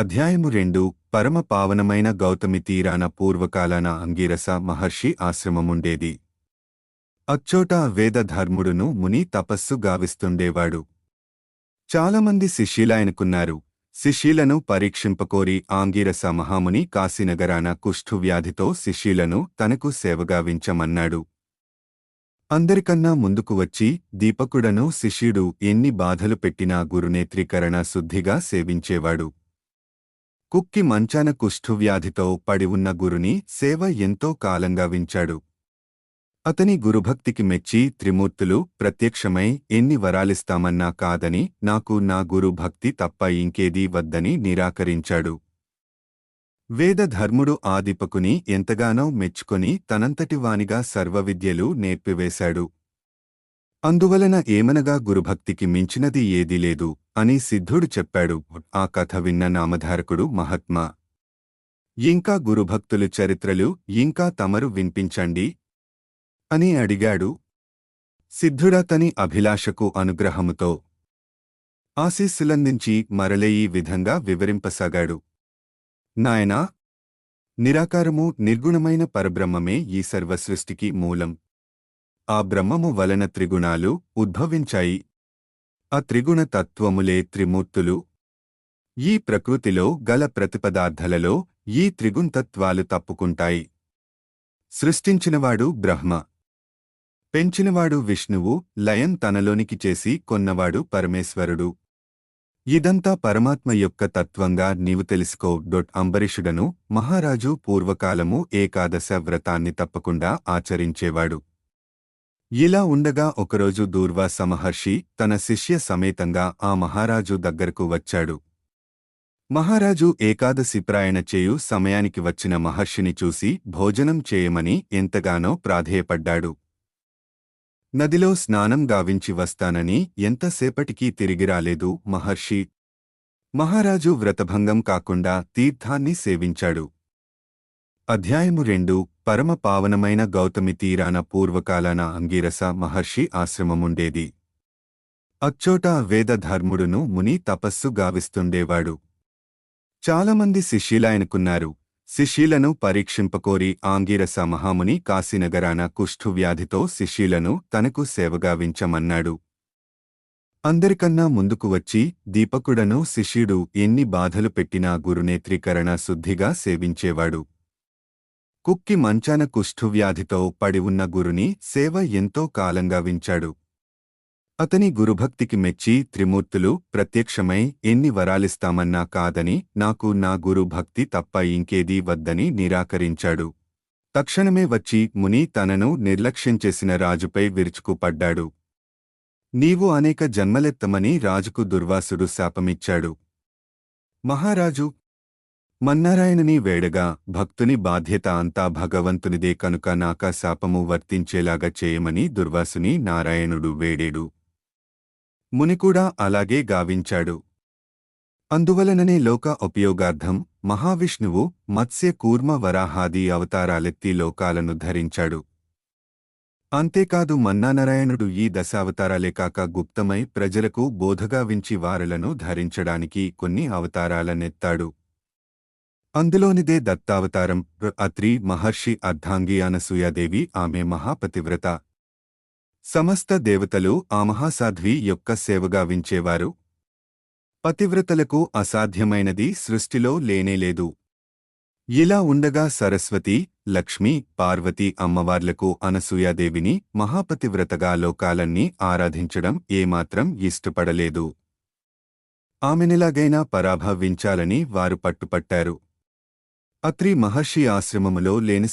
అధ్యాయము రెండు పరమ పావనమైన గౌతమి తీరాన పూర్వకాలాన అంగిరస మహర్షి ఆశ్రమముండేది. అచ్చోట వేదధర్ముడును ముని తపస్సు గావిస్తుండేవాడు. చాలామంది శిష్యులాయనకున్నారు శిష్యులను పరీక్షింపకోరి ఆంగిరస మహాముని కాశీనగరాన కుష్ఠువ్యాధితో శిష్యులను తనకు సేవగావించమన్నాడు అందరికన్నా ముందుకు వచ్చి దీపకుడను శిష్యుడు ఎన్ని బాధలు పెట్టినా గురునేత్రీకరణ శుద్ధిగా సేవించేవాడు. కుక్కి మంచాన కుష్ఠువ్యాధితో పడి ఉన్న గురుని సేవ ఎంతో కాలంగా వించాడు. అతని గురుభక్తికి మెచ్చి త్రిమూర్తులు ప్రత్యక్షమై ఎన్ని వరాలిస్తామన్నా కాదని నాకు నా గురు భక్తి తప్ప ఇంకేదీ వద్దని నిరాకరించాడు. వేదధర్ముడు ఆదిపకుని ఎంతగానో మెచ్చుకొని తనంతటివానిగా సర్వవిద్యలు నేర్పివేశాడు. అందువలన ఏమనగా గురుభక్తికి మించినది ఏదీ లేదు అని సిద్ధుడు చెప్పాడు. ఆ కథ విన్న నామధారకుడు మహాత్మా. ఇంకా గురుభక్తులు చరిత్రలు ఇంకా తమరు వినిపించండి అని అడిగాడు. సిద్ధుడతని అభిలాషకు అనుగ్రహముతో ఆశీస్సులందించి మరలే ఈ విధంగా వివరింపసాగాడు. నాయనా నిరాకారము నిర్గుణమైన పరబ్రహ్మమే ఈ సర్వసృష్టికి మూలం. ఆ బ్రహ్మము వలన త్రిగుణాలు ఉద్భవించాయి. ఆ త్రిగుణ తత్వములే త్రిమూర్తులు. ఈ ప్రకృతిలో గల ప్రతిపదార్థలలో ఈ త్రిగుణతత్వాలు తప్పుకుంటాయి. సృష్టించినవాడు బ్రహ్మ. పెంచినవాడు విష్ణువు లయం తనలోనికి చేసి కొన్నవాడు పరమేశ్వరుడు. ఇదంతా పరమాత్మ యొక్క తత్వంగా నీవు తెలుసుకో. డొట్ అంబరీషుడను మహారాజు పూర్వకాలము ఏకాదశ వ్రతాన్ని తప్పకుండా ఆచరించేవాడు. ఇలా ఉండగా ఒకరోజు దూర్వాస మహర్షి తన శిష్య సమేతంగా ఆ మహారాజు దగ్గరకు వచ్చాడు. మహారాజు ఏకాదశి ప్రాయణ చేయు సమయానికి వచ్చిన మహర్షిని చూసి భోజనం చేయమని ఎంతగానో ప్రాధేయపడ్డాడు. నదిలో స్నానం గావించి వస్తానని ఎంతసేపటికీ తిరిగిరాలేదు మహర్షి. మహారాజు వ్రతభంగం కాకుండా తీర్థాన్ని సేవించాడు. అధ్యాయము రెండు పరమ పావనమైన గౌతమి తీరాన పూర్వకాలాన అంగీరస మహర్షి ఆశ్రమముండేది. అచ్చోట వేదధర్ముడును ముని తపస్సు గావిస్తుండేవాడు. చాలామంది శిష్యులాయనకున్నారు. శిష్యులను పరీక్షింపకోరి ఆంగిరస మహాముని కాశీనగరాన కుష్ఠువ్యాధితో శిష్యులను తనకు సేవగావించమన్నాడు అందరికన్నా ముందుకు వచ్చి దీపకుడను శిష్యుడు ఎన్ని బాధలు పెట్టినా గురునేత్రీకరణ శుద్ధిగా సేవించేవాడు. కుక్కి మంచాన కుష్ఠువ్యాధితో పడి ఉన్న గురుని సేవ ఎంతో కాలంగా వించాడు. అతని గురుభక్తికి మెచ్చి త్రిమూర్తులు ప్రత్యక్షమై ఎన్ని వరాలిస్తామన్నా కాదని నాకు నా గురు భక్తి తప్ప ఇంకేదీ వద్దని నిరాకరించాడు. తక్షణమే వచ్చి ముని తనను నిర్లక్ష్యం చేసిన రాజుపై విరుచుకుపడ్డాడు. నీవు అనేక జన్మలెత్తమని రాజుకు దుర్వాసుడు శాపమిచ్చాడు. మహారాజు మన్నారాయణని వేడగా భక్తుని బాధ్యత అంతా భగవంతునిదే కనుక నాకా శాపము వర్తించేలాగా చేయమని దుర్వాసుని నారాయణుడు వేడేడు. మునికూడా అలాగే గావించాడు. అందువలననే లోక ఉపయోగార్థం మహావిష్ణువు మత్స్య కూర్మ వరాహాది అవతారాలెత్తి లోకాలను ధరించాడు. అంతేకాదు మన్నానారాయణుడు ఈ దశావతారాలే కాక గుప్తమై ప్రజలకు బోధగావించి వారలను ధరించడానికి కొన్ని అవతారాలనెత్తాడు. అందులోనిదే దత్తావతారం అత్రి మహర్షి అర్ధాంగి అనసూయాదేవి ఆమె మహాపతివ్రత. సమస్త దేవతలు ఆ మహాసాధ్వి యొక్క సేవగా వించేవారు. పతివ్రతలకు అసాధ్యమైనది సృష్టిలో లేనేలేదు ఇలా ఉండగా సరస్వతి లక్ష్మి పార్వతి అమ్మవార్లకు అనసూయాదేవిని మహాపతివ్రతగా లోకాలన్నీ ఆరాధించడం ఏమాత్రం ఇష్టపడలేదు. ఆమెనిలాగైనా పరాభవించాలని వారు పట్టుపట్టారు. అత్రి మహర్షి ఆశ్రమములో లేని